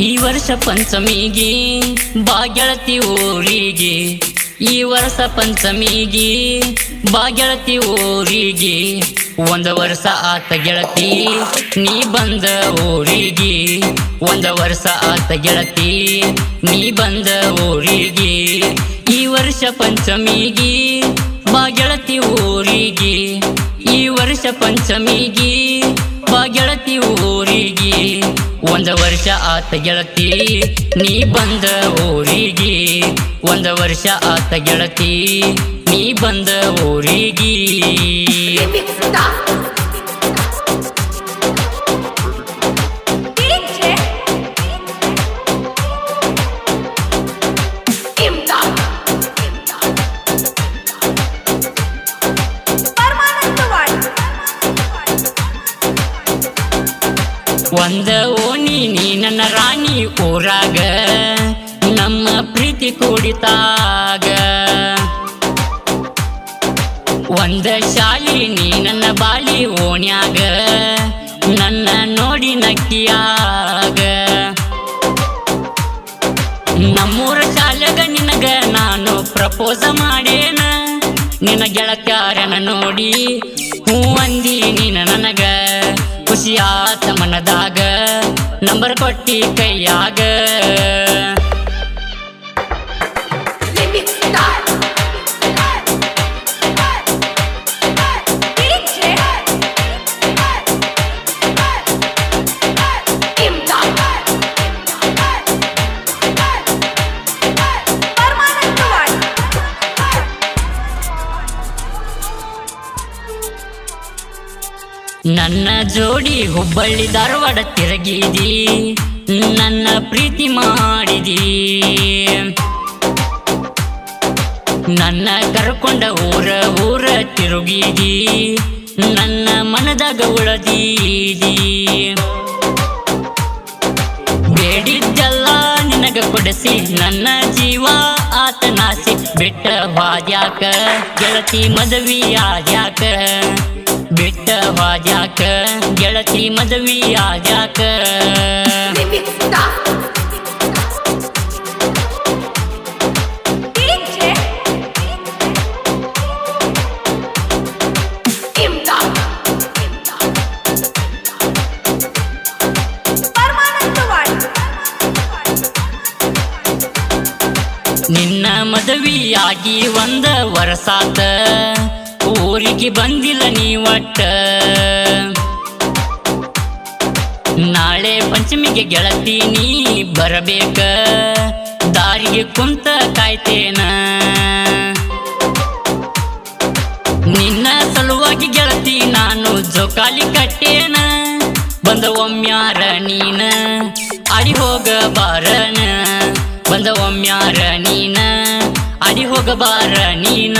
ಈ ವರ್ಷ ಪಂಚಮಿಗೆ ಬಾ ಗೆಳತಿ ಊರಿಗೆ ಈ ವರ್ಷ ಪಂಚಮಿಗೆ ಬಾ ಗೆಳತಿ ಊರಿಗೆ ಒಂದು ವರ್ಷ ಆತ ಗೆಳತಿ, ನೀ ಬಂದ ಊರಿಗೆ. ಒಂದ ವರ್ಷ ಆತ ಗೆಳತಿ, ನೀ ಬಂದ ಊರಿಗೆ. ಈ ವರ್ಷ ಪಂಚಮಿಗೆ ಬಾ ಗೆಳತಿ ಊರಿಗೆ. ಈ ವರ್ಷ ಪಂಚಮಿಗೆ ಬಾ ಗೆಳತಿ ಊರಿಗೆ. ಒಂದ ವರ್ಷ ಆತ ಗೆಳತಿ, ನೀ ಬಂದ ಊರಿಗೆ. ಒಂದ ವರ್ಷ ಆತ ಗೆಳತಿ ನೀ ಬಂದ ಊರಿಗೆ Remix Star. DJ. Imdad. Paramanandawadi ಒಂದ ಓಣಿ ನೀ ನನ್ನ ರಾಣಿ ಊರಾಗ ನಮ್ಮ ಪ್ರೀತಿ ಕೂಡಿತಾಗ ಒಂದ ಶಾಲಿ, ನೀ ನನ್ನ ಬಾಳಿ ಓಣ್ಯಾಗ, ನನ್ನ ನೋಡಿ ನಕ್ಕಿಯಾಗ. ನಮ್ಮೂರ ಶಾಲೆಗ ನಿನಗ ನಾನು ಪ್ರಪೋಸ ಮಾಡೇನ, ನಿನ್ನ ಗೆಳತ್ಯಾರನ ನೋಡಿ ಹೂ ಅಂದಿ ನೀನ ನನಗ. ಖುಷಿಯಾತ ಮನದಾಗ ನಂಬರ್ ಕೊಟ್ಟಿ ಕೈಯಾಗ. ನನ್ನ ಜೋಡಿ ಹುಬ್ಬಳ್ಳಿ ಧಾರವಾಡ ತಿರುಗಿದಿ ನನ್ನ ಪ್ರೀತಿ ಮಾಡಿದಿ ನನ್ನ ಕರ್ಕೊಂಡ ಊರ ಊರ ತಿರುಗಿದಿ ನನ್ನ ಮನದಾಗ ಉಳದೀದಿ ಬೇಡಿದ್ದೆಲ್ಲ ನಿನಗ ಕೊಡಿಸಿ, ನನ್ನ ಜೀವ ಆತನಾಸಿ. ಬಿಟ್ಟ ವಾದ್ಯಾಕ ಗೆಳತಿ ಮದುವೆ ಆದ್ಯಾಕ ವಾದ್ಯಾಕ ಗೆಳತಿ ಮದವಿ ಆದ್ಯಾಕ ನಿನ್ನ ಮದವಿಯಾಗಿ ಒಂದ ವರಸಾತ ಊರಿಗೆ ಬಂದಿಲ್ಲ ನೀ ಒಟ್ಟ ನಾಳೆ ಪಂಚಮಿಗೆ ಗೆಳತಿ ನೀ ಬರಬೇಕ. ದಾರಿಗೆ ಕುಂತ ಕಾಯ್ತೇನ. ನಿನ್ನ ಸಲುವಾಗಿ ಗೆಳತಿ ನಾನು ಜೋಕಾಲಿ ಕಟ್ಟೇನ. ಬಂದ ಒಮ್ಮ್ಯಾರ ನೀನ ಅಡಿ ಹೋಗಬಾರನ ಬಂದ ಒಮ್ಮ್ಯಾರ ನೀನ ಅಡಿ ಹೋಗಬಾರ ನೀನ.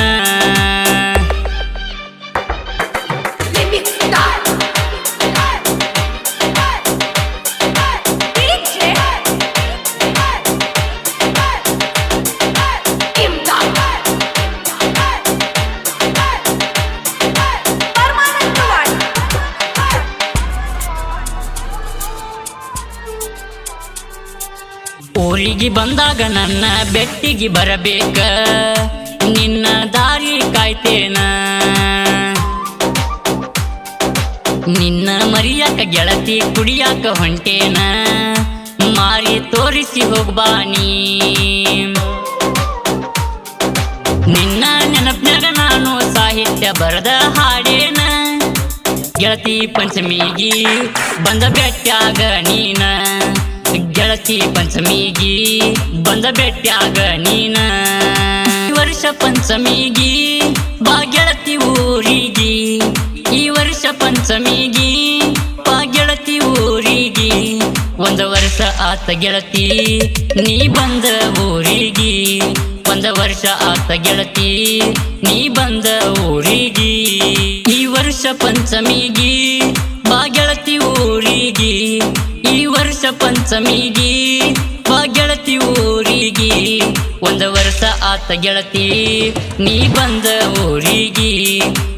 ಊರಿಗೆ ಬಂದಾಗ ನನ್ನ ಬೆಟ್ಟಿಗೆ ಬರಬೇಕ? ನಿನ್ನ ದಾರಿ ಕಾಯ್ತೇನ? ನಿನ್ನ ಮರಿಯಾಕ ಗೆಳತಿ ಕುಡಿಯಾಕ ಹೊಂಟೇನ? ಮಾರಿ ತೋರಿಸಿ ಹೋಗ್ಬಾನಿ ನಿನ್ನ ನೆನಪಿನಾಗ ನಾನು ಸಾಹಿತ್ಯ ಬರದ ಹಾಡೇನ? ಗೆಳತಿ ಪಂಚಮಿಗಿ ಬಂದ ಬೆಟ್ಟಾಗ ನೀನ? ಗೆಳತಿ ಪಂಚಮಿಗಿ, ಬಂದ ಬೆಟ್ಟ್ಯಾಗ ನೀನ. ಈ ವರ್ಷ ಪಂಚಮಿಗಿ, ಬಾ ಗೆಳತಿ ಊರಿಗಿ. ಈ ವರ್ಷ ಪಂಚಮಿಗಿ, ಬಾ ಗೆಳತಿ ಊರಿಗಿ. ಒಂದು ವರ್ಷ ಆತ ಗೆಳತಿ, ನೀ ಬಂದ ಊರಿಗಿ. ಒಂದ ವರ್ಷ ಆತ ಗೆಳತಿ, ನೀ ಬಂದ ಊರಿಗಿ. ಈ ವರ್ಷ ಪಂಚಮಿಗಿ, ಬಾ ಈ ವರ್ಷ ಪಂಚಮಿಗಿ ಬಾ ಗೆಳತಿ ಊರಿಗಿ. ಒಂದ ವರ್ಷ ಆತ ಗೆಳತಿ, ನೀ ಬಂದ ಊರಿಗಿ.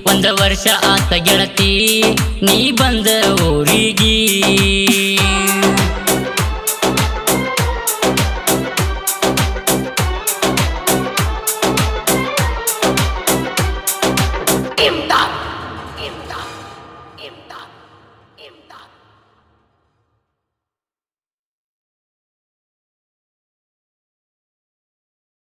ಒಂದ ವರ್ಷ ಆತ ಗೆಳತಿ, ನೀ ಬಂದ ಊರಿಗಿ. ಇಮ್ದಾದ್